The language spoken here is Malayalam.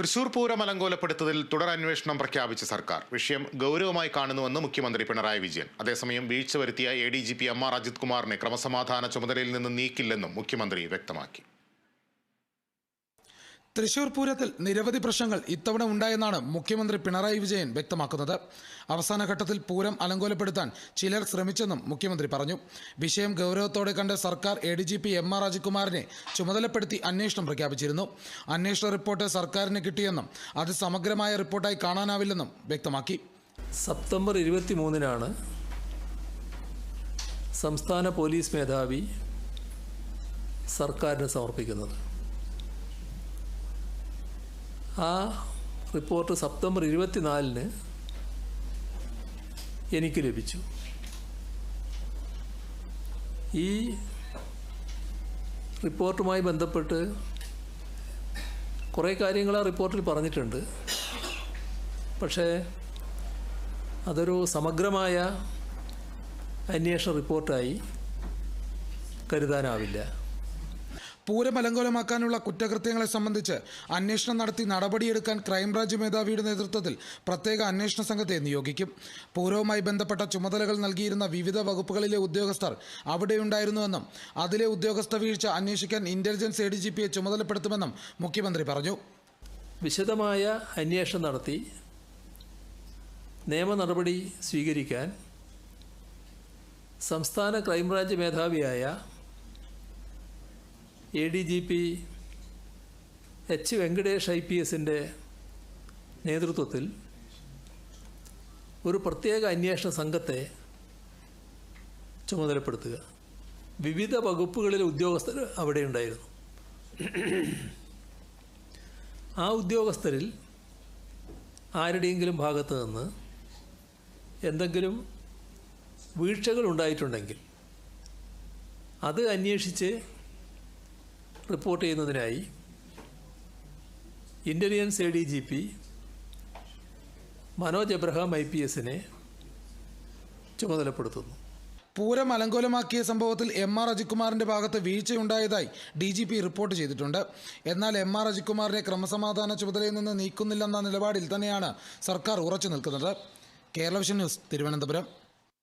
തൃശൂർ പൂരം അലങ്കോലപ്പെടുത്തതിൽ തുടരന്വേഷണം പ്രഖ്യാപിച്ച സർക്കാർ. വിഷയം ഗൗരവമായി കാണുന്നുവെന്ന് മുഖ്യമന്ത്രി പിണറായി വിജയൻ. അതേസമയം വീഴ്ച വരുത്തിയ A D G P M R Ajith കുമാറിനെ ക്രമസമാധാന ചുമതലയിൽ നിന്ന് നീക്കില്ലെന്നും മുഖ്യമന്ത്രി വ്യക്തമാക്കി. തൃശൂർ പൂരത്തിൽ നിരവധി പ്രശ്നങ്ങൾ ഇത്തവണ ഉണ്ടായെന്നാണ് മുഖ്യമന്ത്രി പിണറായി വിജയൻ വ്യക്തമാക്കുന്നത്. അവസാന ഘട്ടത്തിൽ പൂരം അലങ്കോലപ്പെടുത്താൻ ചിലർ ശ്രമിച്ചെന്നും മുഖ്യമന്ത്രി പറഞ്ഞു. വിഷയം ഗൗരവത്തോടെ കണ്ട് സർക്കാർ A D G P M R രാജകുമാറിനെ ചുമതലപ്പെടുത്തി അന്വേഷണം പ്രഖ്യാപിച്ചിരുന്നു. അന്വേഷണ റിപ്പോർട്ട് സർക്കാരിന് കിട്ടിയെന്നും അത് സമഗ്രമായ റിപ്പോർട്ടായി കാണാനാവില്ലെന്നും വ്യക്തമാക്കി. സെപ്റ്റംബർ ഇരുപത്തി മൂന്നിനാണ് സംസ്ഥാന പോലീസ് മേധാവി സർക്കാരിന് സമർപ്പിക്കുന്നത്. ആ റിപ്പോർട്ട് സെപ്റ്റംബർ ഇരുപത്തിനാലിന് എനിക്ക് ലഭിച്ചു. ഈ റിപ്പോർട്ടുമായി ബന്ധപ്പെട്ട് കുറേ കാര്യങ്ങൾ ആ റിപ്പോർട്ടിൽ പറഞ്ഞിട്ടുണ്ട്. പക്ഷേ അതൊരു സമഗ്രമായ അന്വേഷണ റിപ്പോർട്ടായി കരുതാനാവില്ല. പൂരം അലങ്കോലമാക്കാനുള്ള കുറ്റകൃത്യങ്ങളെ സംബന്ധിച്ച് അന്വേഷണം നടത്തി നടപടിയെടുക്കാൻ ക്രൈംബ്രാഞ്ച് മേധാവിയുടെ നേതൃത്വത്തിൽ പ്രത്യേക അന്വേഷണ സംഘത്തെ നിയോഗിക്കും. പൂരവുമായി ബന്ധപ്പെട്ട ചുമതലകൾ നൽകിയിരുന്ന വിവിധ വകുപ്പുകളിലെ ഉദ്യോഗസ്ഥർ അവിടെയുണ്ടായിരുന്നുവെന്നും അതിലെ ഉദ്യോഗസ്ഥ വീഴ്ച അന്വേഷിക്കാൻ ഇന്റലിജൻസ് എ ഡി ജി പിയെ ചുമതലപ്പെടുത്തുമെന്നും മുഖ്യമന്ത്രി പറഞ്ഞു. വിശദമായ അന്വേഷണം നടത്തി നിയമ നടപടി സ്വീകരിക്കാൻ സംസ്ഥാന crime branch മേധാവിയായ A D G P H Venkatesh I P എസിന്റെ നേതൃത്വത്തിൽ ഒരു പ്രത്യേക അന്വേഷണ സംഘത്തെ ചുമതലപ്പെടുത്തുക. വിവിധ വകുപ്പുകളിലെ ഉദ്യോഗസ്ഥർ അവിടെ ഉണ്ടായിരുന്നു. ആ ഉദ്യോഗസ്ഥരിൽ ആരുടെയെങ്കിലും ഭാഗത്ത് നിന്ന് എന്തെങ്കിലും വീഴ്ചകൾ ഉണ്ടായിട്ടുണ്ടെങ്കിൽ അത് അന്വേഷിച്ച് റിപ്പോർട്ട് ചെയ്യുന്നതിനായി intelligence A D G P Manoj Abraham I P എസിനെ ചുമതലപ്പെടുത്തുന്നു. പൂരം അലങ്കോലമാക്കിയ സംഭവത്തിൽ എം ആർ അജിത്കുമാറിന്റെ ഭാഗത്ത് വീഴ്ചയുണ്ടായതായി ഡി ജി പി റിപ്പോർട്ട് ചെയ്തിട്ടുണ്ട്. എന്നാൽ എം ആർ അജിത്കുമാറിനെ ക്രമസമാധാന ചുമതലയിൽ നിന്ന് നീക്കുന്നില്ലെന്ന നിലപാടിൽ തന്നെയാണ് സർക്കാർ ഉറച്ചു നിൽക്കുന്നത്. Kerala vision news Thiruvananthapuram.